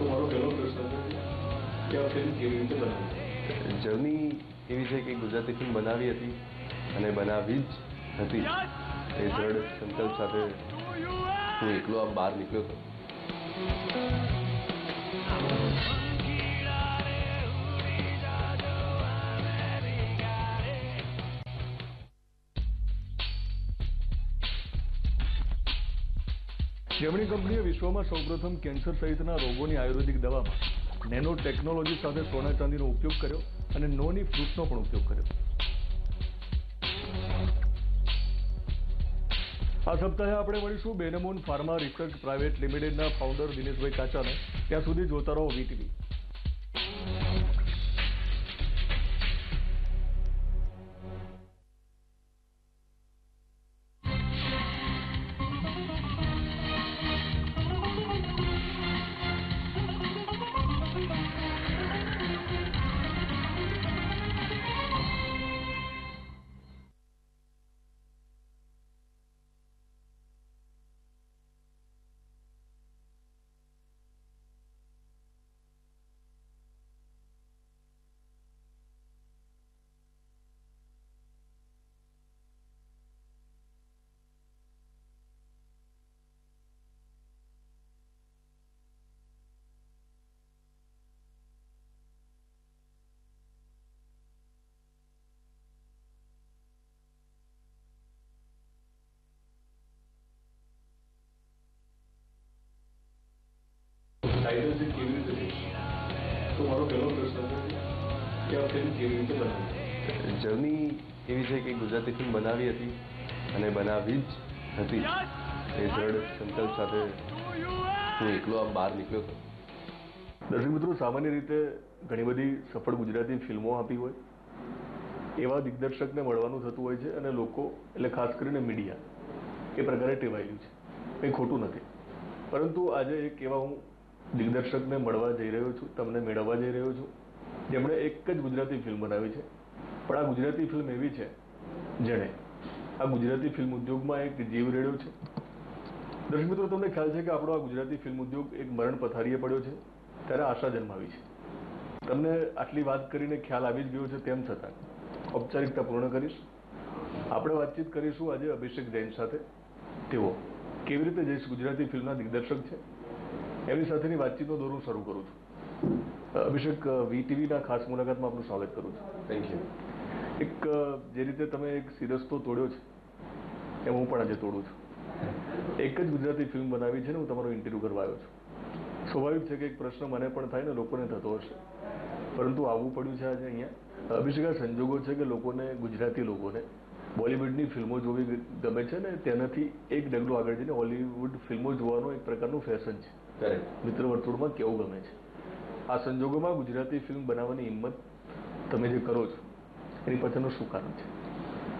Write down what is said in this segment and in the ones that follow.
તો મારો પહેલો પ્રશ્ન કે આ ફિલ્મ કેવી જર્ની એવી છે કે ગુજરાતી ફિલ્મ બનાવી હતી અને બનાવી જ હતી. એ દ્રઢ સંકલ્પ સાથે હું એકલો આમ બહાર નીકળ્યો હતો. જેમની કંપનીએ વિશ્વમાં સૌપ્રથમ કેન્સર સહિતના રોગોની આયુર્વેદિક દવામાં નેનો ટેકનોલોજી સાથે સોના ચાંદીનો ઉપયોગ કર્યો અને નોની ફ્રૂટનો પણ ઉપયોગ કર્યો. આ સપ્તાહે આપણે મળીશું બેનેમોન ફાર્મા રિસર્ચ પ્રાઇવેટ લિમિટેડના ફાઉન્ડર દિનેશભાઈ કાચાને. ત્યાં સુધી જોતા રહો વીટીવી ટાઇટલ છે કેવી રીતે તો મારો પહેલો પ્રશ્ન છે કે આ ફિલ્મ કેવી રીતે બનાવી? જર્ની એવી છે કે ગુજરાતી ફિલ્મ બનાવી હતી અને બનાવી જ હતી. એ દ્રઢ સંકલ્પ સાથે હું એકલો આમ બહાર નીકળ્યો હતો. દર્શક મિત્રો, સામાન્ય રીતે ઘણી બધી સફળ ગુજરાતી ફિલ્મો આપી હોય, એવા દિગ્દર્શકને મળવાનું થતું હોય છે અને લોકો, એટલે ખાસ કરીને મીડિયા એ પ્રકારે ટેવાયેલું છે. કંઈ ખોટું નથી. પરંતુ આજે એક એવા હું દિગ્દર્શકને મળવા જઈ રહ્યો છું, તમને મેળવવા જઈ રહ્યો છું. જેમણે એક જ ગુજરાતી ફિલ્મ બનાવી છે. પણ આ ગુજરાતી ફિલ્મ એવી છે, જેણે આ ગુજરાતી ફિલ્મ ઉદ્યોગમાં એક જીવ રેડ્યો છે. દર્શક મિત્રો, તમને ખ્યાલ છે કે આપણો આ ગુજરાતી ફિલ્મ ઉદ્યોગ એક મરણ પથારીએ પડ્યો છે, ત્યારે આશા જન્માવી છે. તમને આટલી વાત કરીને ખ્યાલ આવી જ ગયો છે, તેમ છતાં ઔપચારિકતા પૂર્ણ કરીશ. આપણે વાતચીત કરીશું આજે અભિષેક જૈન સાથે. તેઓ કેવી રીતે જઈશ ગુજરાતી ફિલ્મના દિગ્દર્શક છે? એમની સાથેની વાતચીતનો દોર હું શરૂ કરું છું. અભિષેક વીટીવીના ખાસ મુલાકાતમાં આપનું સ્વાગત કરું છું. થેન્ક યુ એક જે રીતે તમે એક સિરસ્તો તોડ્યો છે એમ હું પણ આજે તોડું છું. એક જ ગુજરાતી ફિલ્મ બનાવી છે ને હું તમારો ઇન્ટરવ્યુ કરવા આવ્યો છું. સ્વાભાવિક છે કે એક પ્રશ્ન મને પણ થાય ને લોકોને થતો હશે. પરંતુ આવવું પડ્યું છે આજે અહીંયા. અભિષેક આ સંજોગો છે કે લોકોને ગુજરાતી લોકોને બોલિવૂડની ફિલ્મો જોવી ગમે છે ને તેનાથી એક ડગલું આગળ જઈને હોલિવૂડ ફિલ્મો જોવાનો એક પ્રકારનું ફેશન છે. મિત્ર વર્તુળમાં કેવું ગમે છે? આ સંજોગોમાં ગુજરાતી ફિલ્મ બનાવવાની હિંમત તમે જે કરો છો એની પાછળનું શું કારણ છે?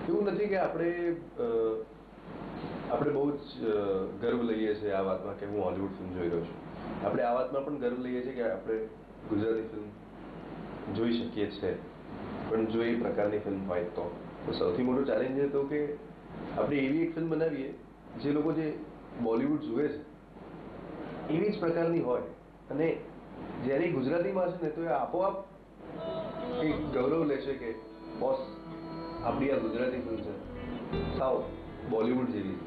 એવું નથી કે આપણે આપણે બહુ જ ગર્વ લઈએ છીએ આ વાતમાં કે હું હોલિવૂડ ફિલ્મ જોઈ રહ્યો છું. આપણે આ વાતમાં પણ ગર્વ લઈએ છીએ કે આપણે ગુજરાતી ફિલ્મ જોઈ શકીએ છીએ પણ જો એ પ્રકારની ફિલ્મ હોય તો. તો સૌથી મોટો ચેલેન્જ એ હતો કે આપણે એવી એક ફિલ્મ બનાવીએ જે લોકો જે બોલિવૂડ જુએ છે એવી જ પ્રકારની હોય. અને જ્યારે ગુજરાતીમાં છે ને, તો એ આપોઆપ એક ગૌરવ લેશે કે, બોસ, આપણી આ ગુજરાતી ફિલ્મ છે. સાવ બોલિવૂડ જેવી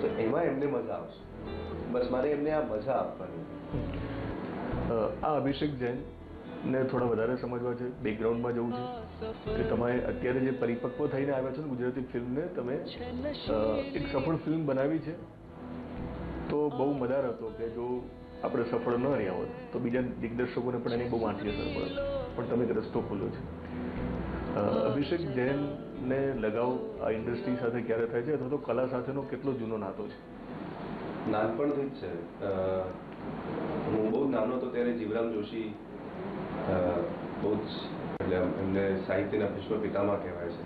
તો એમાં એમને મજા આવશે. બસ મારે એમને આ મજા આપવાની. આ અભિષેક જૈન ને થોડા વધારે સમજવા છે બેકગ્રાઉન્ડમાં જવું છે. કે તમે અત્યારે જે પરિપક્વ થઈને આવ્યા છો ને ગુજરાતી ફિલ્મને તમે એક સફળ ફિલ્મ બનાવી છે. તો બહુ મદાર હતો કે જો આપણે સફળ ન રહ્યા હોત તો બીજા દિગ્દર્શકોને પણ એની બહુ આંટી અસર પડે. પણ તમે રસ્તો ખોલ્યો છે. અભિષેક જૈનને લગાવ આ ઇન્ડસ્ટ્રી સાથે ક્યારે થાય છે? અથવા તો કલા સાથેનો કેટલો જૂનો નાતો છે? નાનપણથી જ છે. હું બહુ નાનો હતો ત્યારે જીવરામ જોશી બહુ જ એટલે એમને સાહિત્યના વિશ્વ પિતામાં કહેવાય છે.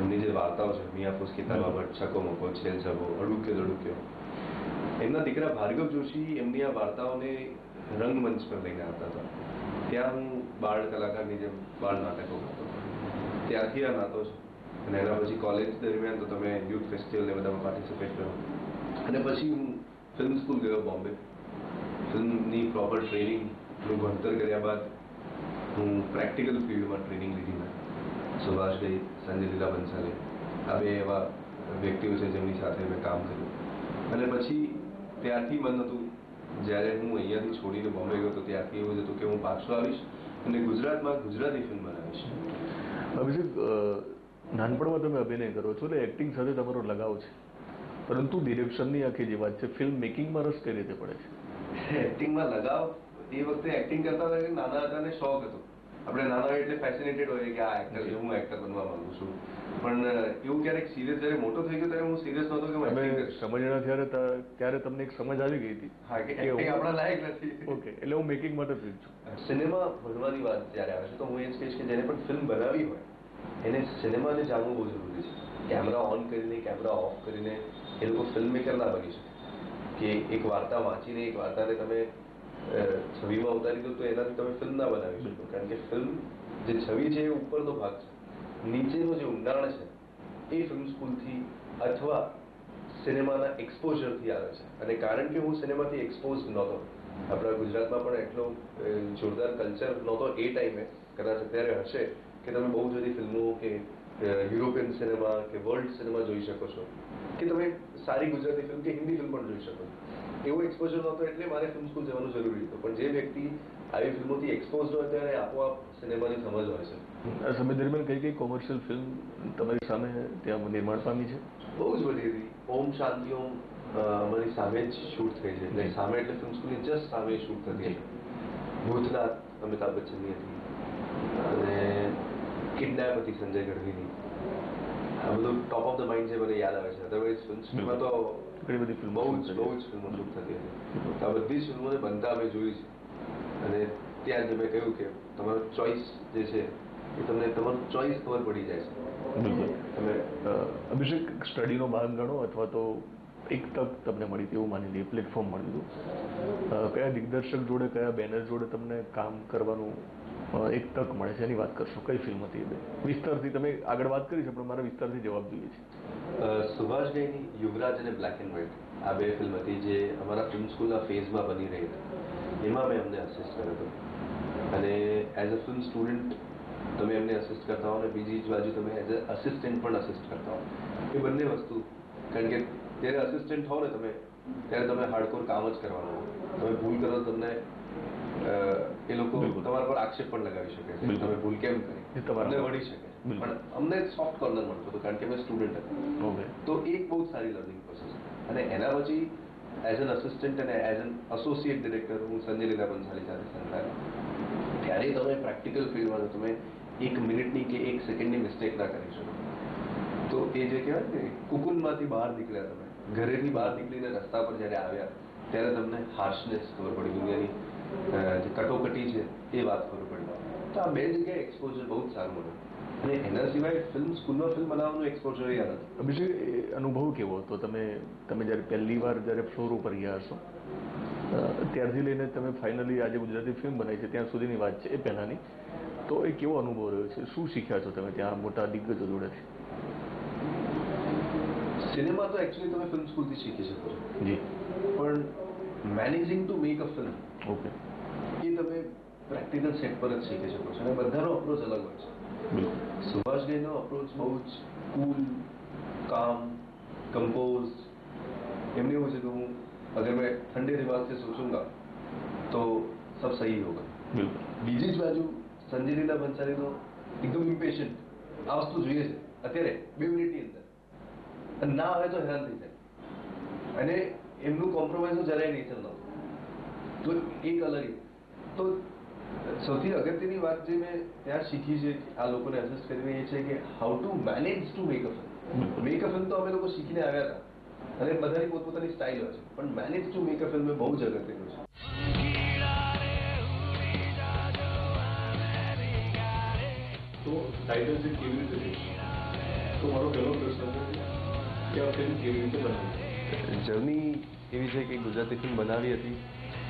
એમની જે વાર્તાઓ છે મિયાફુસ કિતાબા ભટ્ટ છકો મોકો, છેલ છકો અડુક્યો દડુક્યો. એમના દીકરા ભાર્ગવ જોશી એમની આ વાર્તાઓને રંગમંચ પર લઈને આવતા હતા. ત્યાં હું બાળ કલાકારની જેમ બાળ નાટકો હતો. ત્યારથી આ નાતો છે અને એના પછી કોલેજ દરમિયાન તો તમે યુથ ફેસ્ટિવલ ને બધામાં પાર્ટિસિપેટ કરો. અને પછી હું ફિલ્મ સ્કૂલ ગયો બોમ્બે. ફિલ્મની પ્રોપર ટ્રેનિંગનું ભણતર કર્યા બાદ હું પ્રેક્ટિકલ ફિલ્ડમાં ટ્રેનિંગ લીધી મેં. સુભાષભાઈ સંજય લીલા બંસાલે. આ બે એવા વ્યક્તિઓ છે જેમની સાથે મેં કામ કર્યું. અને પછી ત્યારથી મન હતું. જ્યારે હું અહીંયાથી છોડીને બોમ્બે ગયો તો ત્યારથી એવું જ હતું કે હું પાછો આવીશ અને ગુજરાતમાં ગુજરાતી ફિલ્મ બનાવીશ. અભિષેક નાનપણમાં તમે અભિનય કરો છો એટલે એક્ટિંગ સાથે તમારો લગાવ છે. પરંતુ ડિરેક્શનની આખી જે વાત છે ફિલ્મ મેકિંગમાં રસ કઈ રીતે પડે છે? એક્ટિંગમાં લગાવ એ વખતે એક્ટિંગ કરતા નાના હતા ને શોખ હતો. આપણે નાના હોય એટલે ફેસિનેટેડ હોય કે આ એક્ટર હું એક્ટર બનવા માંગુ છું. પણ એવું ક્યારેક સિરિયસ જ્યારે મોટો થઈ ગયો ત્યારે હું સિરિયસ નહોતો કે હું સમજણા ત્યારે ત્યારે તમને એક સમજ આવી ગઈ હતી હા કે એક્ટિંગ આપણા લાયક નથી. ઓકે એટલે હું મેકિંગ માટે ફિટ છું. સિનેમા ભણવાની વાત જ્યારે આવે છે તો હું એ જ કહીશ કે જેને પણ ફિલ્મ બનાવી હોય એને સિનેમાને જાણવું બહુ જરૂરી છે. કેમેરા ઓન કરીને કેમેરા ઓફ કરીને એ લોકો ફિલ્મ મેકર ના બની શકે. કે એક વાર્તા વાંચીને એક વાર્તાને તમે છબીમાં ઉતારી દો તો એનાથી તમે ફિલ્મ ના બનાવી શકો. કારણ કે ફિલ્મ જે છબી છે એ ઉપરનો ભાગ છે. નીચેનો જે ઊંડાણ છે, એ ફિલ્મ સ્કૂલથી અથવા સિનેમાના એક્સપોઝરથી આવે છે. અને કારણ કે હું સિનેમાથી એક્સપોઝ નહોતો, આપણા ગુજરાતમાં પણ એટલો જોરદાર કલ્ચર નહોતો એ ટાઈમે કદાચ અત્યારે હશે, કે તમે બહુ બધી ફિલ્મો કે યુરોપિયન સિનેમા કે વર્લ્ડ સિનેમા જોઈ શકો છો. કે તમે સારી ગુજરાતી ફિલ્મ કે હિન્દી ફિલ્મ પણ જોઈ શકો છો. એવો એક્સપોઝર નહોતો એટલે મારે ફિલ્મ સ્કૂલ જવાનું જરૂરી હતું. પણ જે વ્યક્તિ આવી ફિલ્મોથી એક્સપોઝ હોય ત્યારે આપોઆપ સિનેમાની સમજ હોય છે. આ સમય દરમિયાન કઈ કઈ કોમર્શિયલ ફિલ્મ તમારી સામે ત્યાં નિર્માણ પામી છે? બહુ જ બધી હતી. ઓમ શાંતિ ઓમ અમારી સામે જ શૂટ થઈ છે. એટલે સામે એટલે ફિલ્મ સ્કૂલની જસ્ટ સામે શૂટ થતી છે ભૂતનાથ અમિતાભ બચ્ચનની હતી. અને કિડનેપ હતી સંજય ગઢવીની. આ બધું ટોપ ઓફ ધ માઇન્ડ જે મને યાદ આવે છે. અધરવાઇઝ ફિલ્મ સ્કૂલમાં તો ઘણી બધી ફિલ્મો બહુ જ બહુ જ ફિલ્મો શૂટ થતી હતી. તો આ બધી જ ફિલ્મોને બનતા અમે જોઈ છે. અને ત્યાં જ મેં કહ્યું કે તમારો ચોઈસ જે છે એ તમને તમારું ચોઈસ ખબર પડી જાય છે. બિલકુલ. તમે અભિષેક સ્ટડીનો ભાગ ગણો અથવા તો એક તક તમને મળી તેવું માની લઈએ પ્લેટફોર્મ મળ્યું હતું. કયા દિગ્દર્શક જોડે કયા બેનર જોડે તમને કામ કરવાનું એક તક મળે છે? એની વાત કરશો. કઈ ફિલ્મ હતી એ? બે વિસ્તારથી તમે આગળ વાત કરી છે પણ મારે વિસ્તારથી જવાબ જોઈએ છે. અ, સુભાષ ઘઈની યુવરાજ અને બ્લેક એન્ડ વ્હાઇટ આ બે ફિલ્મ હતી જે અમારા ફિલ્મ સ્કૂલના ફેઝમાં બની રહી હતી. એમાં મેં અમને અસિસ્ટ કર્યો હતો. અને એઝ અ ફિલ્મ સ્ટુડન્ટ તમે એમને અસિસ્ટ કરતા હો અને બીજી જ બાજુ તમે એઝ અ અસિસ્ટન્ટ પણ અસિસ્ટ કરતા હો. એ બંને વસ્તુ કારણ કે જ્યારે અસિસ્ટન્ટ હો ને તમે ત્યારે તમે હાર્ડકોર કામ જ કરવાનું હોય. તમે ભૂલ કરો તમને એ લોકો તમારા પર આક્ષેપ પણ લગાવી શકે છે. તમે ભૂલ કેમ કરી? તમારા તમને. વળી શકે. પણ અમને સોફ્ટ કોર્નર મળતો હતો કારણ કે અમે સ્ટુડન્ટ હતા. તો એક બહુ સારી લર્નિંગ પ્રોસેસ અને એના પછી એઝ એન અસિસ્ટન્ટ અને એઝ એન એસોસિએટ ડિરેક્ટર હું સંજય લીલા બંસાલી સાથે સંકળાયેલો. ત્યારે તમે પ્રેક્ટિકલ ફિલ્ડમાં તમે એક મિનિટની કે એક સેકન્ડની મિસ્ટેક ના કરી શકો. તો એ જે કહેવાય ને કુકુનમાંથી બહાર નીકળ્યા તમે ઘરેથી બહાર નીકળીને રસ્તા પર જ્યારે આવ્યા ત્યારે તમને હાર્શનેસ ખબર પડી દુનિયાની જે કટોકટી છે એ વાત ખબર પડી. તો આ બે જગ્યાએ એક્સપોઝર બહુ જ સારું મળ્યું. અને એના સિવાય ફિલ્મ સ્કૂલમાં ફિલ્મ બનાવવાનું એક્સપોઝર યાદ હતું અભિષેક અનુભવ કેવો હતો? તમે તમે જ્યારે પહેલી વાર જ્યારે ફ્લોર ઉપર ગયા હશો ત્યારથી લઈને તમે ફાઇનલી આજે ગુજરાતી ફિલ્મ બનાવી છે ત્યાં સુધીની વાત છે એ પહેલાંની. તો એ કેવો અનુભવ રહ્યો છે? શું શીખ્યા છો તમે ત્યાં મોટા દિગ્ગજો જોડેથી? સિનેમા તો એકચ્યુઅલી તમે ફિલ્મ સ્કૂલથી શીખી શકો છો. જી. પણ managing to make a film okay. એ તમે પ્રેક્ટિકલ સેટ પર જ શીખી શકો છો. અને બધાનો અપ્રોચ અલગ હોય છે. બિલકુલ સુભાષભાઈનો અપ્રોચ બહુ જ કુલ કામ કમ્પોઝ એમને એવું છે કે હું અગર मैं ठंडे दिमाग से सोचूंगा तो सब सही होगा બિલકુલ બીજી જ બાજુ સંજય લીલા બંસારી તો એકદમ ઇમ્પેશન્ટ આ વસ્તુ જોઈએ છે અત્યારે બે મિનિટની અંદર અને ના આવે તો હેરાન થઈ જાય અને એમનું કોમ્પ્રોમાઇઝ જરાય નેચર નહોતું તો એક અલગ એ. તો સૌથી અગત્યની વાત જે મેં ત્યાં શીખી છે આ લોકોને એડજસ્ટ કરીને એ છે કે how to manage to make a film make a film તો અમે લોકો શીખીને આવ્યા હતા. અને બધાની પોતપોતાની સ્ટાઇલ હોય છે. પણ manage to make a film બહુ જ અગત્યનું છે. તો ટાઇટલ છે કેવી રીતે તો મારો પહેલો પ્રશ્ન છે કે આ ફિલ્મ કેવી રીતે બનાવી? જર્ની એવી છે કે ગુજરાતી ફિલ્મ બનાવી હતી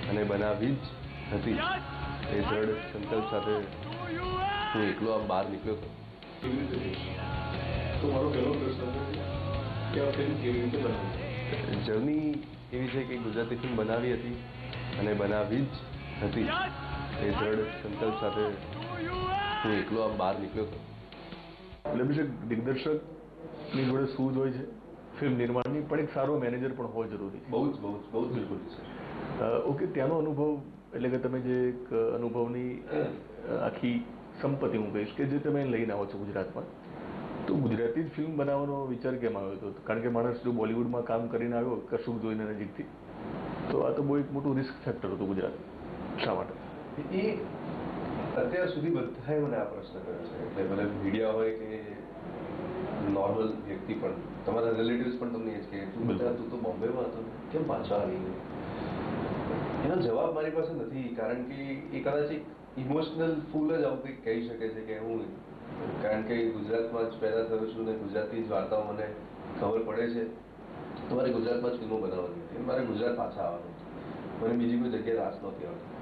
અને બનાવી જ હતી. એ દ્રઢ સંકલ્પ સાથે હું એકલો આમ બહાર નીકળ્યો હતો મારો પહેલો પ્રશ્ન છે કે આ ફિલ્મ કેવી રીતે બનાવી? જર્ની એવી છે કે ગુજરાતી ફિલ્મ બનાવી હતી અને બનાવી જ હતી. એ દ્રઢ સંકલ્પ સાથે હું એકલો આમ બહાર નીકળ્યો હતો એટલે અભિષેક દિગ્દર્શકની જોડે શું હોય છે ફિલ્મ નિર્માણની પણ એક સારો મેનેજર પણ હોવો જરૂરી બહુ જ બહુ જ બહુ જ બિલકુલ છે. ઓકે ત્યાંનો અનુભવ એટલે કે તમે જે એક અનુભવની આખી સંપત્તિ હું કહીશ કે જે તમે લઈને આવો છો ગુજરાતમાં તો ગુજરાતી જ ફિલ્મ બનાવવાનો વિચાર કેમ આવ્યો હતો? કારણ કે માણસ જો બોલિવૂડમાં કામ કરીને આવ્યો કશુંક જોઈને નજીકથી તો આ તો બહુ એક મોટું રિસ્ક ફેક્ટર હતું ગુજરાત. શા માટે? એ અત્યાર સુધી બધાએ મને આ પ્રશ્ન કર્યો છે. એટલે ભલે મીડિયા હોય કે નોર્મલ વ્યક્તિ પણ તમારા રિલેટિવ્સ પણ તમને એ જ કહે તું તો બોમ્બેમાં હતો. કેમ પાછા આવી ગયો? એનો જવાબ મારી પાસે નથી, કારણ કે એ કદાચ એક ઇમોશનલ ફૂલ જ આવું કંઈક કહી શકે છે કે હું કારણ કે ગુજરાતમાં જ પેદા થયો છું ને ગુજરાતી જ વાર્તાઓ મને ખબર પડે છે, તો મારે ગુજરાતમાં જ ફિલ્મો બનાવવાની હતી. મારે ગુજરાત પાછા આવવાનું મને બીજી કોઈ જગ્યાએ રાસ નહોતી આવતી.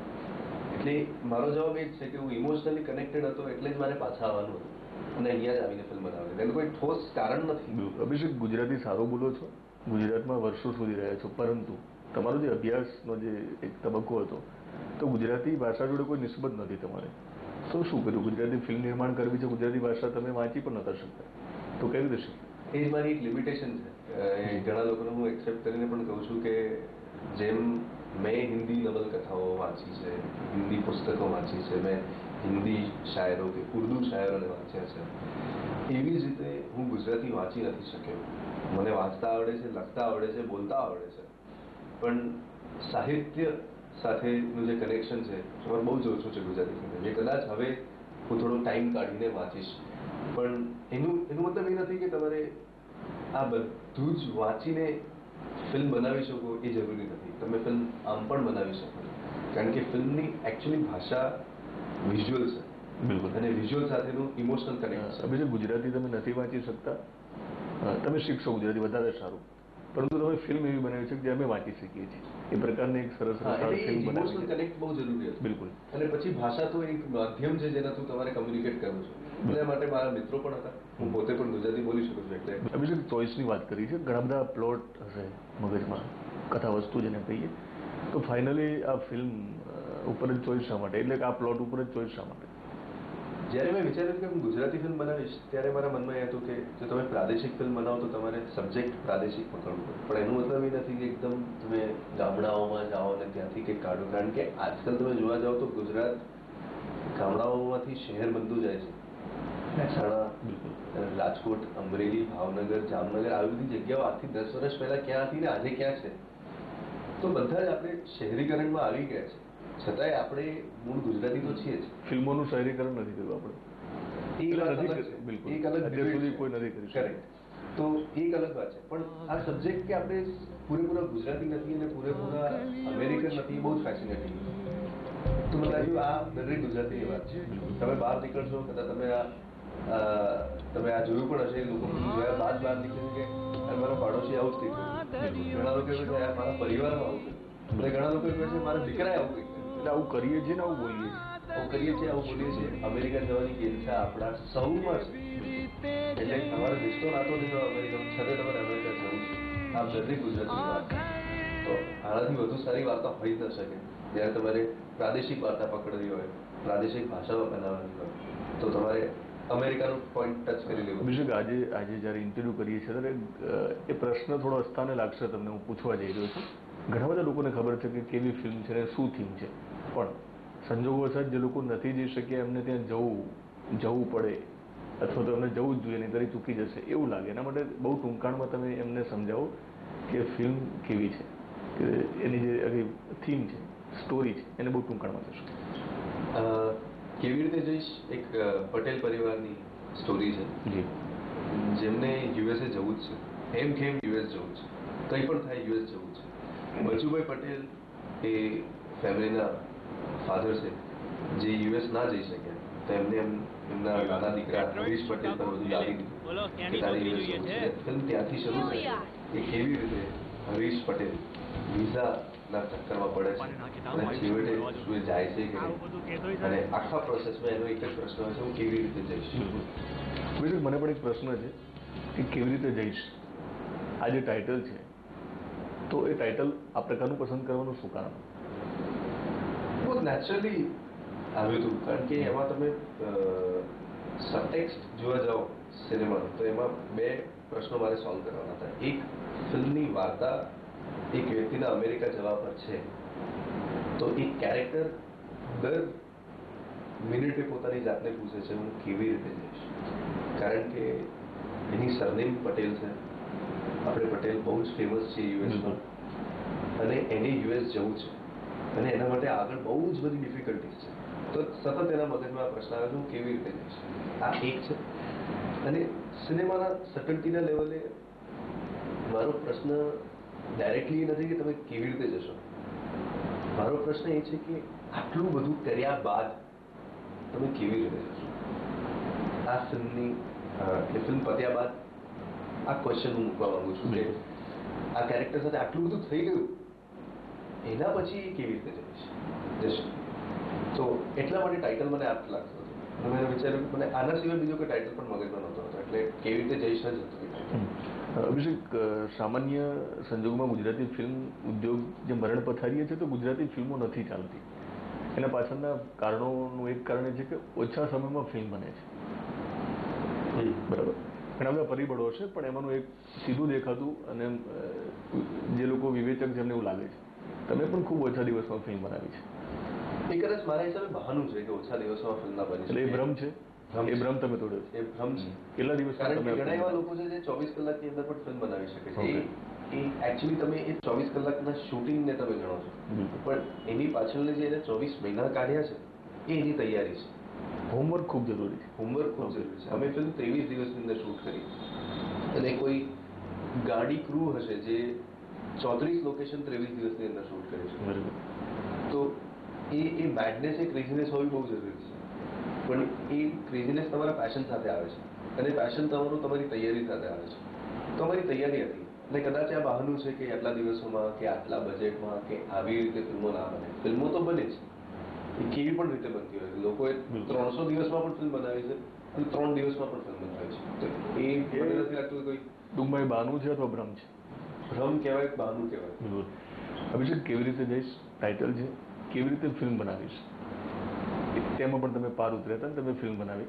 એટલે મારો જવાબ એ જ છે કે હું ઇમોશનલી કનેક્ટેડ હતો એટલે જ મારે પાછા આવવાનું હતું. અને અહીંયા જ આવીને ફિલ્મ બનાવવાની એનું કોઈ ઠોસ કારણ નથી. અભિષેક, ગુજરાતી સારું બોલો છો? ગુજરાતમાં વર્ષો સુધી રહ્યા છો, પરંતુ તમારો જે અભ્યાસનો જે એક તબક્કો હતો, તો ગુજરાતી ભાષા જોડે કોઈ નિસ્બત નથી તમારે. તો શું કર્યું? ગુજરાતી ફિલ્મ નિર્માણ કરવી છે, ગુજરાતી ભાષા તમે વાંચી પણ નતા શકતા. તો કેવી રીતે? એ મારી એક લિમિટેશન છે. ઘણા લોકોને હું એક્સેપ્ટ કરીને પણ કહું છું કે જેમ મેં હિન્દી નવલકથાઓ વાંચી છે, હિન્દી પુસ્તકો વાંચી છે, મેં હિન્દી શાયરો કે ઉર્દુ શાયરોને વાંચ્યા છે, એવી જ રીતે હું ગુજરાતી વાંચી નથી શક્યો. મને વાંચતા આવડે છે, લખતા આવડે છે, બોલતા આવડે છે. પણ સાહિત્ય સાથેનું જે કનેક્શન છે એમાં બહુ જ ઓછું છે ગુજરાતી ફિલ્મ જે કદાચ હવે હું થોડો ટાઈમ કાઢીને વાંચીશ. પણ એનું એનું મતલબ એ નથી કે તમારે આ બધું જ વાંચીને ફિલ્મ બનાવી શકો એ જરૂરી નથી. તમે ફિલ્મ આમ પણ બનાવી શકો કારણ કે ફિલ્મની એકચ્યુઅલી ભાષા વિઝ્યુઅલ છે. બિલકુલ. અને વિઝ્યુઅલ સાથેનું ઇમોશનલ કનેક્શન અભિષેક ગુજરાતી તમે નથી વાંચી શકતા. તમે શીખશો ગુજરાતી વધારે સારું. પરંતુ તમે ફિલ્મ એવી બનાવી છે કે જે અમે વાંચી શકીએ છીએ. એ પ્રકારની એક સરસ ફિલ્મ બનાવી કનેક્ટ બહુ જરૂરી છે બિલકુલ. અને પછી ભાષા તો એક માધ્યમ છે જેના થ્રુ તમારે કમ્યુનિકેટ કરવું છે. એના માટે મારા મિત્રો પણ હતા. હું પોતે પણ ગુજરાતી બોલી શકું છું એટલે અભિષેક ચોઈસની વાત કરી છે. ઘણા બધા પ્લોટ હશે મગજમાં કથા વસ્તુ જેને કહીએ. તો ફાઇનલી આ ફિલ્મ ઉપર જ ચોઈસ શા માટે? એટલે કે આ પ્લોટ ઉપર જ ચોઈસ શા માટે? જ્યારે મેં વિચાર્યું કે હું ગુજરાતી ફિલ્મ બનાવીશ ત્યારે મારા મનમાં એ હતું કે જો તમે પ્રાદેશિક ફિલ્મ બનાવો તો તમારે સબ્જેક્ટ પ્રાદેશિક પકડવું પડે. પણ એનું મતલબ એ નથી કે એકદમ તમે ગામડાઓમાં જાઓ અને ત્યાંથી કંઈક કાઢો. કારણ કે આજકાલ તમે જોવા જાઓ તો ગુજરાત ગામડાઓમાંથી શહેર બનતું જાય છે. મહેસાણા રાજકોટ અમરેલી ભાવનગર જામનગર આવી બધી જગ્યાઓ આજથી દસ વર્ષ પહેલા ક્યાં હતી ને આજે ક્યાં છે? તો બધા જ આપણે શહેરીકરણમાં આવી ગયા છે. છતાંય આપણે મૂળ ગુજરાતી તો છીએ જ. ફિલ્મોનું શહેરીકરણ નથી કર્યું આપણે. એક અલગ અત્યાર સુધી કોઈ નથી કર્યું કરેક્ટ તો એક અલગ વાત છે. પણ આ સબ્જેક્ટ કે આપણે પૂરેપૂરા ગુજરાતી નથી અને પૂરેપૂરા અમેરિકન નથી બહુ જ ફેસિનેટિંગ તો મને લાગ્યું આ દરેક ગુજરાતીની વાત છે. તમે બહાર નીકળશો કદાચ તમે આ તમે આ જોયું પણ હશે લોકો જોયા બાદ બહાર નીકળ્યું કે "યાર, મારો પાડોશી આવું જ થઈ ગયું ઘણા લોકો કહે છે મારા પરિવારમાં આવું કર્યું ઘણા લોકો કહે છે મારા દીકરાએ આવું એટલે આવું કરીએ છીએ ને આવું બોલીએ આવું કરીએ છીએ, આવું બોલીએ છીએ. અમેરિકા જવાની ઈચ્છા આપણા સૌમાં એટલે તમારો રિશ્તો નાતો થયો અમેરિકા છતાં તમારે અમેરિકા જવું છે. આ બધી ગુજરાતી વાત. તો આનાથી વધુ સારી વાર્તા હોઈ ન શકે. જ્યારે તમારે પ્રાદેશિક વાર્તા પકડવી હોય, પ્રાદેશિક ભાષામાં બનાવવાની હોય, તો તમારે અમેરિકાનું પોઈન્ટ ટચ કરી લેવું. અભિષેક, આજે આજે જ્યારે ઇન્ટરવ્યુ કરીએ છીએ, ત્યારે એ પ્રશ્ન થોડો અસ્થાને લાગશે તમને. હું પૂછવા જઈ રહ્યો છું. ઘણા બધા લોકોને ખબર છે કે કેવી ફિલ્મ છે શું થીમ છે. પણ સંજોગોવશાત જે લોકો નથી જઈ શકે એમને ત્યાં જવું જવું પડે અથવા તો એમને જવું જ જોઈએ નહીં તરી ચૂકી જશે એવું લાગે. એના માટે બહુ ટૂંકાણમાં તમે એમને સમજાવો કે ફિલ્મ કેવી છે કે એની જે આખી થીમ છે સ્ટોરી છે એને બહુ ટૂંકાણમાં જશો. કેવી રીતે જઈશ? એક પટેલ પરિવારની સ્ટોરી છે. જી. જેમને યુએસએ જવું જ છે. એમ કેમ યુએસ જવું છે. કંઈ પણ થાય યુએસ જવું છે. બચુભાઈ પટેલ એ ફેમિલીના ફાધર છે જે યુએસ ના જઈ શક્યા તો એમને એમના નાના દીકરા હરીશ પટેલ પર બધું લાવી કે તારી? ફિલ્મ ત્યાંથી શરૂ થઈ કે કેવી રીતે હરીશ પટેલ વિઝાના ચક્કરમાં પડે છે? અને છેવટે શું જાય છે કે અને આખા પ્રોસેસમાં એનો એક જ પ્રશ્ન હોય છે હું કેવી રીતે જઈશ? બીજું મને પણ એક પ્રશ્ન છે કે કેવી રીતે જઈશ? આ જે ટાઇટલ છે તો એ ટાઇટલ આ પ્રકારનું પસંદ કરવાનું શું કારણ? નેચરલી આવ્યું હતું. કારણ કે એમાં તમે સબટેક્સ્ટ જોવા જાઓ સિનેમાનો તો એમાં બે પ્રશ્નો મારે સોલ્વ કરવાના હતા. એક ફિલ્મની વાર્તા એક વ્યક્તિના અમેરિકા જવા પર છે. તો એ કેરેક્ટર દર મિનિટે પોતાની જાતને પૂછે છે હું કેવી રીતે જઈશ? કારણ કે એની સરનેમ પટેલ છે. આપણે પટેલ બહુ જ ફેમસ છે યુએસમાં અને એને યુએસ જવું છે. અને એના માટે આગળ બહુ જ બધી ડિફિકલ્ટીઝ છે. તો સતત એના મગજમાં પ્રશ્ન આવે છે હું કેવી રીતે જઈશ? આ એક છે. અને સિનેમાના સટલ્ટીના લેવલે મારો પ્રશ્ન ડાયરેક્ટલી એ નથી કે તમે કેવી રીતે જશો. મારો પ્રશ્ન એ છે કે આટલું બધું કર્યા બાદ તમે કેવી રીતે જશો? આ ફિલ્મની એ ફિલ્મ પત્યા બાદ આ ક્વેશ્ચન હું મૂકવા માંગુ છું કે આ કેરેક્ટર સાથે આટલું બધું થઈ ગયું? એના પછી કેવી રીતે જઈશ જશે. તો એટલા માટે ટાઇટલ મને આપ લાગતો હતો. મેં વિચાર્યું મને આના સિવાય બીજો કોઈ ટાઇટલ પણ મગજમાં નહોતો હતો એટલે કેવી રીતે જઈશ જ હતું અભિષેક સામાન્ય સંજોગોમાં ગુજરાતી ફિલ્મ ઉદ્યોગ જે મરણ પથારીએ છે તો ગુજરાતી ફિલ્મો નથી ચાલતી. એના પાછળના કારણોનું એક કારણ એ છે કે ઓછા સમયમાં ફિલ્મ બને છે. બરાબર. ઘણા બધા પરિબળો છે પણ એમાંનું એક સીધું દેખાતું અને જે લોકો વિવેચક છે એમને એવું લાગે છે. તમે પણ ખૂબ ઓછા દિવસમાં ફિલ્મ બનાવી છે. એ કદાચ મારા હિસાબે બહાનું છે કે ઓછા દિવસમાં ફિલ્મ ના બની એટલે એ ભ્રમ છે? એ ભ્રમ તમે તોડ્યો છે. એ ભ્રમ છે. કેટલા દિવસ કારણ કે ઘણા એવા લોકો છે જે ચોવીસ કલાકની અંદર પણ ફિલ્મ બનાવી શકે છે. એ એકચ્યુઅલી તમે એ ચોવીસ કલાકના શૂટિંગને તમે ગણો છો. પણ એની પાછળની જે એને ચોવીસ મહિના કાઢ્યા છે એ એની તૈયારી છે. હોમવર્ક ખૂબ જરૂરી છે. હોમવર્ક ખૂબ જરૂરી છે. અમે ફિલ્મ ત્રેવીસ દિવસની અંદર શૂટ કરી અને કોઈ ગાડી ક્રૂ હશે જે ચોત્રીસ લોકેશન ત્રેવીસ દિવસની અંદર શૂટ કરે છે. તો એ એ મેડનેસ એ ક્રેઝીનેસ હોવી બહુ જરૂરી છે. પણ એ ક્રેઝીનેસ તમારા પેશન સાથે આવે છે. અને પેશન તમારું તમારી તૈયારી સાથે આવે છે. તો અમારી તૈયારી હતી. અને કદાચ આ બહાનું છે કે આટલા દિવસોમાં કે આટલા બજેટમાં કે આવી રીતે ફિલ્મો ના બને. ફિલ્મો તો બને છે એ કેવી પણ રીતે બનતી હોય લોકોએ. ત્રણસો દિવસમાં પણ ફિલ્મ બનાવી છે અને ત્રણ દિવસમાં પણ ફિલ્મ બનાવી છે. તો એ મને નથી લાગતું કોઈ ડુંબાઈ બાનું છે અથવા ભ્રમ છે. ભ્રમ કહેવાય કે બહાનું કહેવાય? અભિષેક કેવી રીતે જઈશ ટાઇટલ છે કેવી રીતે ફિલ્મ બનાવીશ તેમાં પણ તમે પાર ઉતર્યા હતા ને તમે ફિલ્મ બનાવી.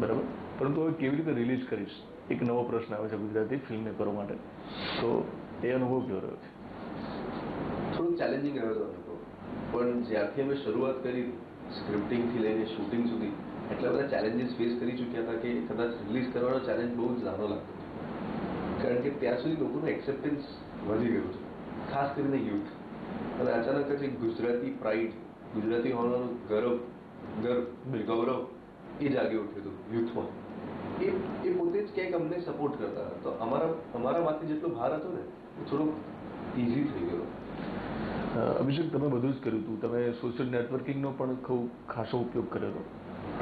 બરાબર? પરંતુ હવે કેવી રીતે રિલીઝ કરીશ? એક નવો પ્રશ્ન આવે છે ગુજરાતી ફિલ્મને કરવા માટે. તો એ અનુભવ કેવો રહ્યો છે? થોડુંક ચેલેન્જિંગ રહ્યો હતો અનુભવ. પણ જ્યારથી અમે શરૂઆત કરી સ્ક્રિપ્ટિંગથી લઈને શૂટિંગ સુધી એટલા બધા ચેલેન્જીસ ફેસ કરી ચૂક્યા હતા કે કદાચ રિલીઝ કરવાનો ચેલેન્જ બહુ જ નાનો લાગતો કારણ કે ત્યાં સુધી લોકોનું એક્સેપ્ટન્સ વધી ગયું છે. ખાસ કરીને યુથ અને અચાનક જ એક ગુજરાતી પ્રાઇડ ગુજરાતી હોવાનું ગર્વ ગર્વ ગૌરવ એ જાગી ઉઠ્યું હતું યુથમાં એ એ પોતે જ ક્યાંક અમને સપોર્ટ કરતા. હતા તો અમારા અમારામાંથી જેટલો ભાર હતો ને એ થોડોક ઇઝી થઈ ગયો. અભિષેક તમે બધું જ કર્યું હતું. તમે સોશિયલ નેટવર્કિંગનો પણ ખૂબ ખાસો ઉપયોગ કર્યો હતો.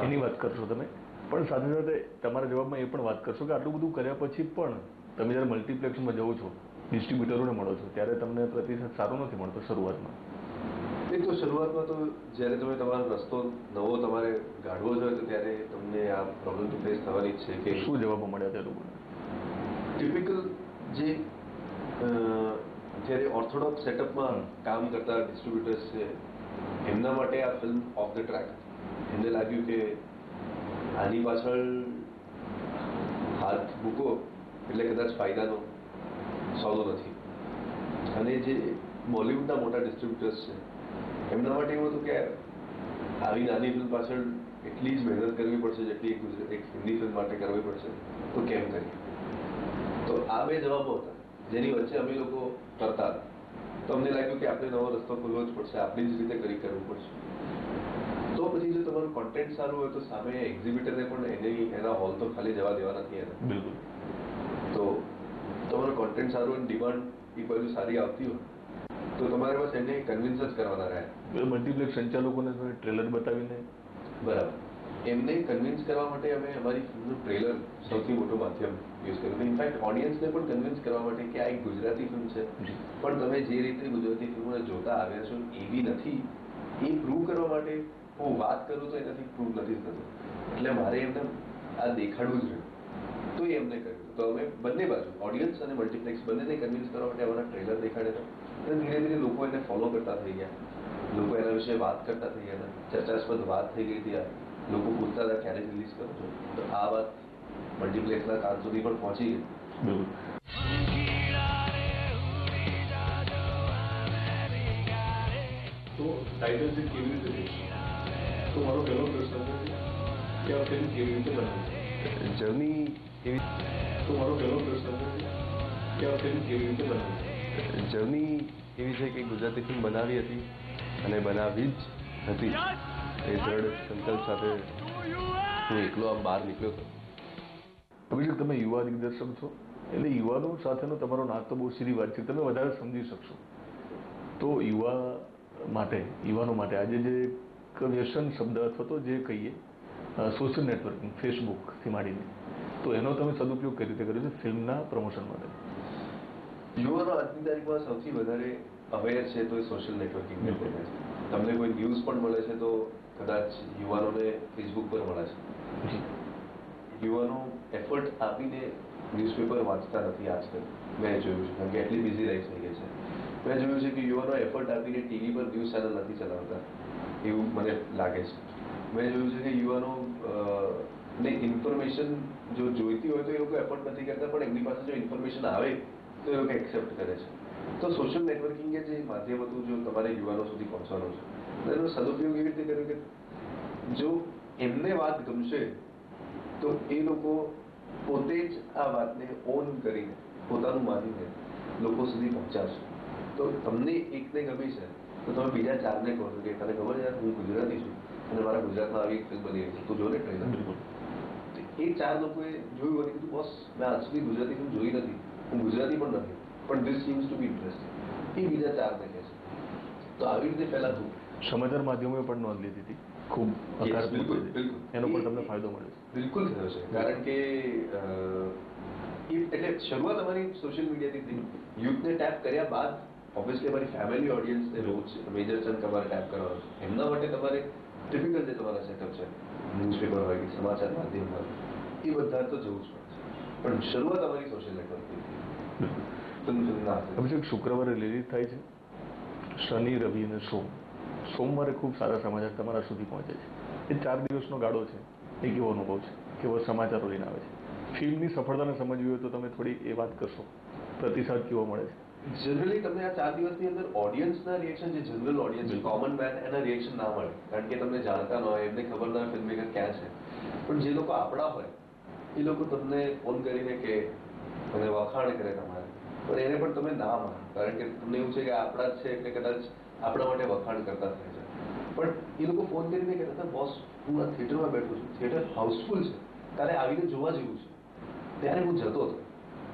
એની વાત કરશો તમે. પણ સાથે સાથે તમારા જવાબમાં એ પણ વાત કરશો કે આટલું બધું કર્યા પછી પણ તમે જ્યારે મલ્ટીપ્લેક્સમાં જવો છો ડિસ્ટ્રીબ્યુટરોને મળો છો ત્યારે તમને પ્રતિસાદ સારો નથી મળતો શરૂઆતમાં એ તો શરૂઆતમાં તો જ્યારે તમે તમારો રસ્તો નવો તમારે ગાઢવો જોઈએ તો ત્યારે તમને આ પ્રોબ્લેમ તો ફેસ થવાની જ છે કે શું જવાબો મળ્યા તે લોકોને ટિપિકલ જે જ્યારે ઓર્થોડોક્સ સેટઅપમાં. કામ કરતા ડિસ્ટ્રીબ્યુટર્સ છે એમના માટે આ ફિલ્મ ઓફ ધ ટ્રેક એમને લાગ્યું કે આની પાછળ હાથ મૂકો એટલે કદાચ ફાયદાનો, સોદો નથી. અને જે બોલિવૂડના મોટા ડિસ્ટ્રીબ્યુટર્સ છે, એમના માટે એવું હતું કે આવી નાની ફિલ્મ પાછળ એટલી જ મહેનત કરવી પડશે જેટલી એક એક હિન્દી ફિલ્મ માટે કરવી પડશે, તો કેમ કરીએ? તો આ બે જવાબો હતા, જેની વચ્ચે અમે લોકો કરતા હતા. તો અમને લાગ્યું કે આપણે નવો રસ્તો ખોલવો જ પડશે, આપણી જ રીતે કરી કરવું પડશે. તો પછી જો તમારું કોન્ટેન્ટ સારું હોય તો સામે એક્ઝિબિટરને પણ એની, એના હોલ તો ખાલી જવા દેવા નથી એને. બિલકુલ. તો તમારું કોન્ટેન્ટ સારું અને ડિમાન્ડ એ બાજુ સારી આવતી હોય તો તમારે બસ એને કન્વિન્સ જ કરવાના રહ્યા મલ્ટીપ્લેક્સ સંચાલકોને ટ્રેલર બતાવીને? બરાબર. એમને કન્વિન્સ કરવા માટે અમે અમારી ફિલ્મનું ટ્રેલર સૌથી મોટું માધ્યમ યુઝ કર્યું. ઇનફેક્ટ ઓડિયન્સને પણ કન્વિન્સ કરવા માટે કે આ એક ગુજરાતી ફિલ્મ છે. પણ તમે જે રીતે ગુજરાતી ફિલ્મોને જોતા આવ્યા છો એવી નથી. એ પ્રૂવ કરવા માટે હું વાત કરું તો એનાથી પ્રૂવ નથી થતું. એટલે મારે એમને આ દેખાડવું જ રહ્યું. તો એ એમને કર્યું. તો અમે બંને બાજુ ઓડિયન્સ અને મલ્ટીપ્લેક્સ બંનેને કન્વિન્સ કરવા માટે અમારા ટ્રેલર દેખાડ્યા હતા. અને ધીરે ધીરે લોકો એને ફોલો કરતા થઈ ગયા. લોકો એના વિશે વાત કરતા થઈ ગયા હતા. ચર્ચાસ્પદ વાત થઈ ગઈ હતી લોકો પૂછતા હતા ક્યારે રિલીઝ કરો છો? તો આ વાત મલ્ટીપ્લેક્સના કાન સુધી પણ પહોંચી ગઈ. બિલકુલ. તો ટાઇટલ કેવી રીતે તો મારો પહેલો પ્રશ્ન છે કે આ ફિલ્મ કેવી રીતે બનાવી જર્ની જર્ની એવી છે કે ગુજરાતી ફિલ્મ બનાવી હતી અને બનાવી જ હતી. એ દ્રઢ સંકલ્પ સાથે હું એકલો આમ બહાર નીકળ્યો હતો. અભિષેક તમે યુવા દિગ્દર્શક છો એટલે યુવાનો સાથેનો તમારો નાતો બહુ સીધી વાત છે. તમે વધારે સમજી શકશો. તો યુવા માટે યુવાનો માટે આજે જે વ્યસન શબ્દ અથવા તો જે કહીએ સોશિયલ નેટવર્કિંગ ફેસબુકથી માંડીને તો એનો તમે સદુપયોગ કઈ રીતે કર્યો છે? ફિલ્મના પ્રમોશન માટે. યુવાનો આજની તારીખમાં સૌથી વધારે અવેર છે તો એ સોશિયલ નેટવર્કિંગ તમને કોઈ ન્યૂઝ પણ મળે છે તો કદાચ યુવાનોને ફેસબુક પર મળે છે. યુવાનો એફર્ટ આપીને ન્યૂઝપેપર વાંચતા નથી આજકાલ. મેં જોયું છે કારણ કે એટલી બિઝી લાઈફ થઈ ગઈ છે. મેં જોયું છે કે યુવાનો એફર્ટ આપીને ટીવી પર ન્યૂઝ ચેનલ નથી ચલાવતા. એવું મને લાગે છે. મેં જોયું છે કે યુવાનો ને ઇન્ફોર્મેશન જો જોઈતી હોય તો એ લોકો એફર્ટ નથી કરતા, પણ એમની પાસે જો ઇન્ફોર્મેશન આવે, તો એ લોકો એક્સેપ્ટ કરે છે. તો સોશિયલ નેટવર્કિંગ જે માધ્યમ હતું, જો તમારે યુવાનો સુધી પહોંચવાનું છે એનો સદુપયોગ એવી રીતે કર્યો કે જો એમને વાત ગમશે, તો એ લોકો પોતે જ આ વાતને ઓન કરીને, પોતાનું માનીને લોકો સુધી પહોંચાડશે. તો તમને એકને ગમી છે, તો તમે બીજા ચારને કહો છો કે, તને ખબર છે હું ગુજરાતી છું, અને મારા ગુજરાતમાં આવી એક ફિલ્મ બની તું જો ને ટ્રેલર એ ચાર લોકોએ જોયું અને કીધું બસ મેં આજ સુધી ગુજરાતી ફિલ્મ જોઈ નથી. હું ગુજરાતી પણ નથી પણ this seems to be interesting એ બીજા ચારને કહે છે. તો આવી રીતે ફેલાતું સમાચાર માધ્યમોએ પણ નોંધ લીધી હતી. ખૂબ બિલકુલ, બિલકુલ. એનો પણ તમને ફાયદો મળ્યો બિલકુલ થયો છે. કારણ કે એટલે શરૂઆત અમારી સોશિયલ મીડિયાથી થઈ. યુથને ટેપ કર્યા બાદ ઓબ્વિયસલી અમારી ફેમિલી ઓડિયન્સને રોજ મેજર ચંદ તમારે ટેપ કરવાનો છે. એમના માટે તમારે ટિપિકલ જે તમારા સેટઅપ છે. ન્યૂઝપેપર હોય કે સમાચાર માધ્યમ હોય, એ બધા તો જવું જ પડે. પણ શરૂઆત અમારી સોશિયલ નેટવર્કથી શુક્રવારે રિલીઝ થાય છે. શનિ, રવિ અને સોમ. સોમવારે ખૂબ સારા સમાચાર તમારા સુધી પહોંચે છે. એ ચાર દિવસનો ગાળો છે. એ કેવો અનુભવ છે? કેવો સમાચારો લઈને આવે છે? ફિલ્મની સફળતાને સમજવી હોય તો તમે થોડી એ વાત કરશો. પ્રતિસાદ કેવો મળે છે? જનરલી તમને આ ચાર દિવસની અંદર ઓડિયન્સના રિએક્શન જે જનરલ ઓડિયન્સ કોમન મેન એના રિએક્શન ના મળે. કારણ કે તમને જાણતા ન હોય, એમને ખબર ના હોય ફિલ્મમેકર ક્યાં છે. પણ જે લોકો આપણા હોય, એ લોકો તમને ફોન કરીને કે તમને વખાણ કરે તમારે. પણ એને પણ તમે ના માનો. કારણ કે તમને એવું છે કે આપણા જ છે એટલે કદાચ આપણા માટે વખાણ કરતા થાય છે. પણ એ લોકો ફોન કરીને કહેતા હતા બોસ હું આ થિયેટરમાં બેઠો છું. થિયેટર હાઉસફુલ છે. તારે આવીને જોવા જેવું છે. ત્યારે હું જતો હતો.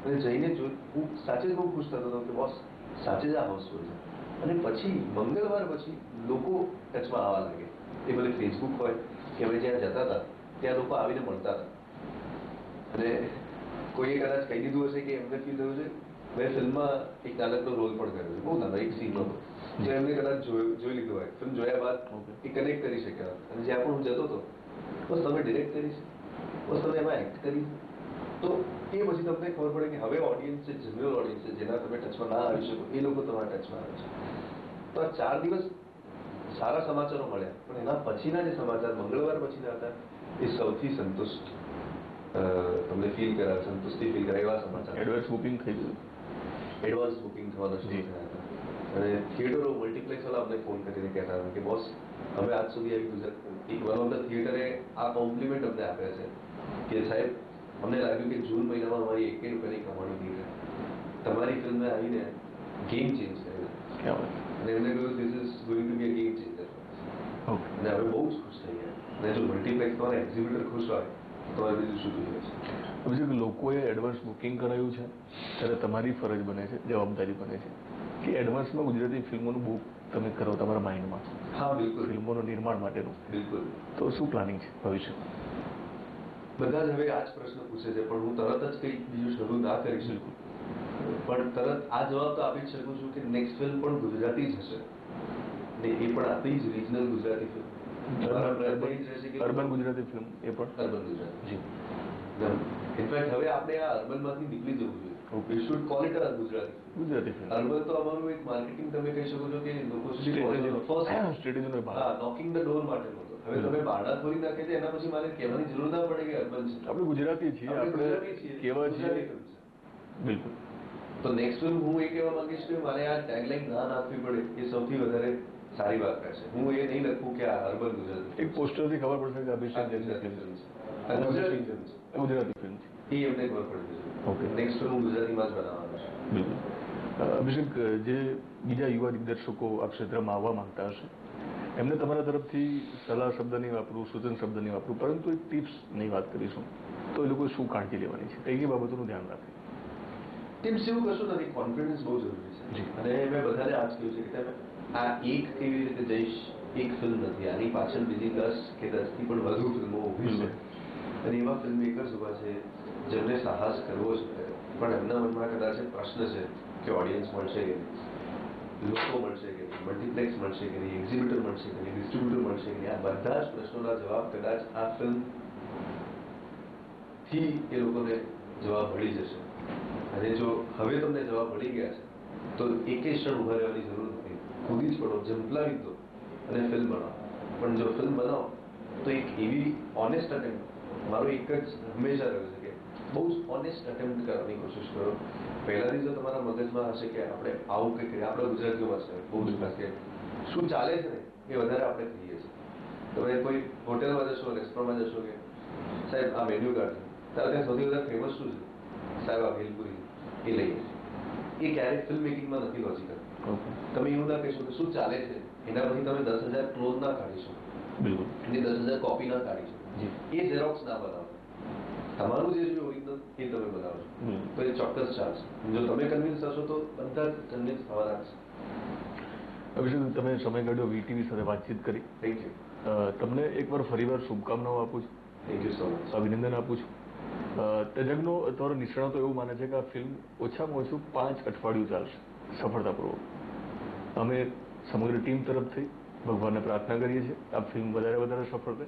અને જઈને જો હું સાચે જ બહુ ખુશ થતો હતો કે બોસ સાચે જ આ હાઉસફુલ છે. અને પછી મંગળવાર પછી લોકો ટચમાં આવવા લાગે. એ ભલે ફેસબુક હોય કે અમે જ્યાં જતા હતા ત્યાં લોકો આવીને મળતા હતા. અને કોઈએ કદાચ કહી દીધું હશે કે એમને ફીલ થયું છે. મેં ફિલ્મમાં એક નાનકડો રોલ પણ કર્યો છે. બહુ નાનો એક સીન હતો. જે એમને કદાચ જોઈ લીધો હોય. ફિલ્મ જોયા બાદ એ કનેક્ટ કરી શક્યા. અને જ્યાં પણ હું જતો હતો બસ તમે ડિરેક્ટ કરી બસ તમે એમાં એક્ટ કરી તો એ પછી તમને ખબર પડે કે હવે ઓડિયન્સ છે જનરલ ઓડિયન્સ છે જેના તમે ટચમાં ના આવી શકો એ લોકો તમારા ટચમાં આવે છે. તો આ ચાર દિવસ સારા સમાચારો મળ્યા પણ એના પછીના જે સમાચાર મંગળવાર પછીના હતા એ સૌથી સંતુષ્ટ તમને ફીલ કરાવે સંતુષ્ટિ ફીલ કરાવે એવા સમાચાર. એડવાન્સ બુકિંગ થઈ ગયું? એડવાન્સ બુકિંગ થવાના શરૂ થયા હતા. અને થિયેટરો મલ્ટીપ્લેક્સ વાળા અમને ફોન કરીને કહેતા હતા કે બોસ અમે આજ સુધી આવી ગુજરાત એક ઓફ ધ થિયેટરે આ કોમ્પ્લિમેન્ટ અમને આપ્યા છે કે સાહેબ અમને લાગ્યું કે જૂન મહિનામાં અમારી એક રૂપિયાની કમાણી નહીં થાય તમારી ફિલ્મે આવીને ગેમ ચેન્જ કરી અને એમને કહ્યું this is going to be a game changer અને હવે બહુ જ ખુશ થઈ ગયા. અને જો મલ્ટીપ્લેક્સ તમારા એક્ઝિબિટર ખુશ હોય તો હવે બીજું શું જોઈએ છે? અભિષેક લોકોએ એડવાન્સ બુકિંગ કરાયું છે ત્યારે તમારી ફરજ બને છે જવાબદારી બને છે કે એડવાન્સમાં ગુજરાતી ફિલ્મોનું બુક તમે કરો તમારા માઇન્ડમાં હા બિલકુલ. ફિલ્મોનું નિર્માણ માટેનું. બિલકુલ. તો શું પ્લાનિંગ છે ભવિષ્યમાં? બધા જ હવે આ જ પ્રશ્ન પૂછે છે પણ હું તરત જ કંઈક બીજું શરૂ ના કરી શકું. પણ તરત આ જવાબ તો આપી જ શકું છું કે નેક્સ્ટ ફિલ્મ પણ ગુજરાતી જ હશે. ને એ પણ આપણી જ regional Gujarati film urban Gujarati film એ પણ. અર્બન ગુજરાતી. ઇનફેક્ટ હવે આપણે આ અર્બનમાંથી નીકળી જવું જોઈએ. We should call it Gujarati Gujarati urban તો અમારું એક માર્કેટિંગ તમે કહી શકો છો કે લોકો સ્ટ્રેટેજી પહોંચવાનો સ્ટ્રેટેજીનો ભાગ. હા નોકિંગ ધ ડોર માટેનો હવે તમે બારડા ખોલી નાખે છે એના પછી મારે કહેવાની જરૂર ના પડે કે અર્બન છે. આપણે ગુજરાતી છીએ આપણે કેવા છીએ બિલકુલ. તો નેક્સ્ટ ફિલ્મ હું એ કહેવા માંગીશ કે મારે આ ટેગલાઈન ના નાખવી પડે એ સૌથી વધારે સારી વાત રહેશે હું એ નહીં લખું કે આ અર્બન ગુજરાત એક પોસ્ટરથી ખબર પડશે કે અભિષેક ગુજરાતી ફિલ્મ છે. ગુજરાતી ફિલ્મ એ એમને ખબર પડે ઓકે. નેક્સ્ટ હું ગુજરાતીમાં જ બનાવવાનો છું. બિલકુલ. અભિષેક જે બીજા યુવા દિગ્દર્શકો આ ક્ષેત્રમાં આવવા માંગતા હશે એમને તમારા તરફથી સલાહ શબ્દ નહીં વાપરું સૂચન શબ્દ નહીં વાપરું પરંતુ એક ટિપ્સની વાત કરીશું તો એ લોકોએ શું કાળજી લેવાની છે? કઈ કઈ બાબતોનું ધ્યાન રાખે? ટિપ્સ એવું કશું નથી કોન્ફિડન્સ બહુ જરૂરી છે. અને મેં બધાને આ કહ્યું છે કે તમે આ એક કેવી રીતે જઈશ એક ફિલ્મ નથી આની પાછળ બીજી દસ કે દસથી પણ વધુ ફિલ્મો ઊભી છે. અને એવા ફિલ્મ મેકર્સ ઊભા છે જેમને સાહસ કરવો છે પણ એમના મનમાં કદાચ પ્રશ્ન છે કે ઓડિયન્સ મળશે કે નહીં. લોકો મળશે કે નહીં મલ્ટીપ્લેક્સ મળશે કે નહીં એક્ઝિબિટર મળશે કે નહીં ડિસ્ટ્રીબ્યુટર મળશે કે નહીં, આ બધા જ પ્રશ્નોના જવાબ કદાચ આ ફિલ્મથી એ લોકોને જવાબ મળી જશે. અને જો હવે તમને જવાબ મળી ગયા છે, તો એકે ક્ષણ ઊભા રહેવાની જરૂર નથી. કૂદી જ પડો, ઝંપલાવી દો અને ફિલ્મ બનાવો. પણ જો ફિલ્મ બનાવો, તો એક એવી ઓનેસ્ટ અટેમ્પ મારો એક જ હંમેશા રહ્યો છે બહુ ઓનેસ્ટ અટેમ્પ્ટ કરવાની કોશિશ કરો. પહેલાથી જો તમારા મગજમાં હશે કે આપણે આવું કંઈક કરીએ. આપણા ગુજરાતીઓમાં છે બહુ જ કે શું ચાલે છે ને એ વધારે આપણે કહીએ છીએ. તમે કોઈ હોટેલમાં જશો રેસ્ટોરન્ટમાં જશો કે સાહેબ આ મેન્યુ કાર્ડ તારે ત્યાં સૌથી વધારે ફેમસ શું છે? સાહેબ આ ભેલપુરી એ લઈએ એ ક્યારેય ફિલ્મ મેકિંગમાં નથી લોજિકલ તમે એવું ના કહેશો કે શું ચાલે છે? એના પછી તમે દસ હજાર ક્લોઝ ના કાઢી શકો. બિલકુલ. દસ હજાર કોપી ના કાઢી શકો. એ ઝેરોક્સ ના બનાવો. તમારું જે ઓરિજિનલ એ તમે બનાવો છો. તો એ ચોક્કસ ચાલશે. જો તમે કન્વિન્સ થશો તો બધા જ કન્વિન્સ થવાના છે અભિષેક તમે સમય કાઢ્યો વીટીવી સાથે વાતચીત કરી. થેન્ક યુ તમને એકવાર ફરીવાર શુભકામનાઓ આપું છું. થેન્ક યુ સો મચ અભિનંદન આપું છું. તજજ્ઞો અથવા નિષ્ણાતો એવું માને છે કે આ ફિલ્મ ઓછામાં ઓછું પાંચ અઠવાડિયું ચાલશે. સફળતાપૂર્વક. અમે સમગ્ર ટીમ તરફથી ભગવાનને પ્રાર્થના કરીએ છીએ. આ ફિલ્મ વધારે વધારે સફળ રહે.